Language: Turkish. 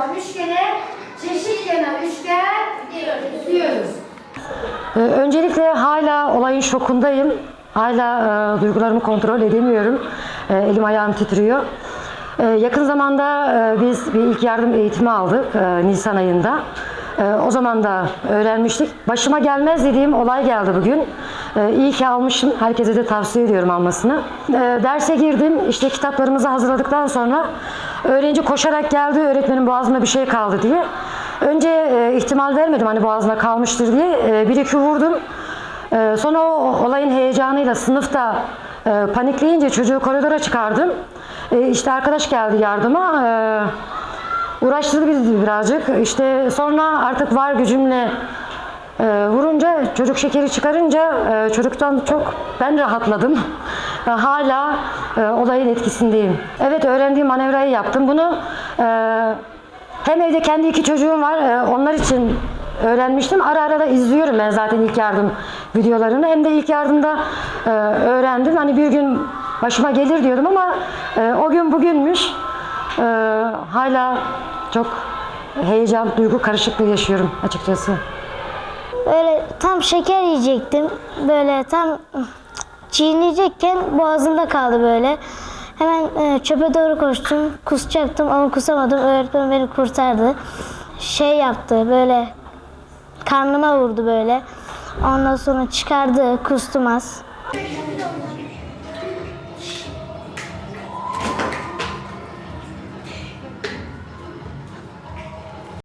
olan üçgene çeşit kenar üçgen diyoruz. diyoruz. Ee, öncelikle hala olayın şokundayım. Hala e, duygularımı kontrol edemiyorum. E, elim ayağım titriyor. E, yakın zamanda e, biz bir ilk yardım eğitimi aldık e, Nisan ayında. E, o zaman da öğrenmiştik. Başıma gelmez dediğim olay geldi bugün. E, iyi ki almışım. Herkese de tavsiye ediyorum almasını. E, derse girdim. İşte kitaplarımızı hazırladıktan sonra öğrenci koşarak geldi. Öğretmenin boğazında bir şey kaldı diye. Önce e, ihtimal vermedim hani boğazına kalmıştır diye. E, bir iki vurdum. E, sonra o olayın heyecanıyla sınıfta e, panikleyince çocuğu koridora çıkardım. E, işte arkadaş geldi yardıma. E, uğraştırdı bizi birazcık. İşte sonra artık var gücümle e, vurunca çocuk şekeri çıkarınca e, çocuktan çok ben rahatladım. E, hala e, olayın etkisindeyim. Evet öğrendiğim manevrayı yaptım. Bunu e, hem evde kendi iki çocuğum var. e, onlar için öğrenmiştim. Ara ara da izliyorum ben zaten ilk yardım videolarını. Hem de ilk yardımda e, öğrendim. Hani bir gün başıma gelir diyordum ama e, o gün bugünmüş. E, hala çok heyecan, duygu karışıklığı yaşıyorum açıkçası. Böyle tam şeker yiyecektim. Böyle tam çiğneyecekken boğazımda kaldı böyle. Hemen e, çöpe doğru koştum. Kusacaktım ama kusamadım. Öğretmen beni kurtardı. Şey yaptı böyle karnıma vurdu böyle. Ondan sonra çıkardı kustum az.